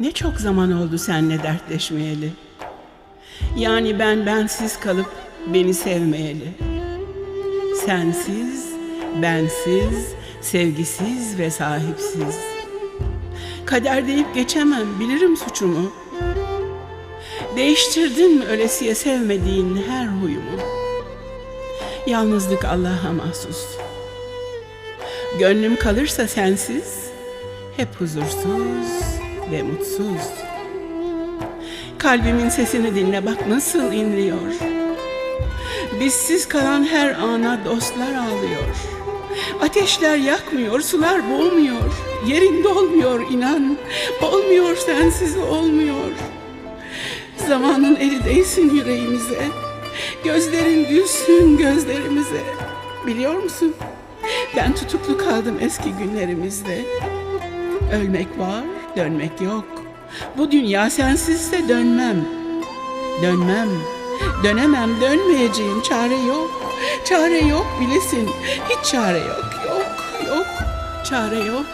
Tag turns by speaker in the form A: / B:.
A: Ne çok zaman oldu senle dertleşmeyeli. Yani ben bensiz kalıp beni sevmeyeli. Sensiz, bensiz, sevgisiz ve sahipsiz. Kader deyip geçemem, bilirim suçumu. Değiştirdin ölesiye sevmediğin her huyumu. Yalnızlık Allah'a mahsus. Gönlüm kalırsa sensiz, hep huzursuz ve mutsuz. Kalbimin sesini dinle bak nasıl inliyor. Bizsiz kalan her ana dostlar ağlıyor. Ateşler yakmıyor, sular boğmuyor. Yerinde olmuyor inan. Olmuyor sensiz olmuyor. Zamanın eli değsin yüreğimize. Gözlerin gülsün gözlerimize. Biliyor musun? Ben tutuklu kaldım eski günlerimizde. Ölmek var, dönmek yok. Bu dünya sensizse dönmem. Dönmem. Dönemem, dönmeyeceğim. Çare yok. Çare yok bilesin. Hiç çare yok. Yok, yok. Çare yok.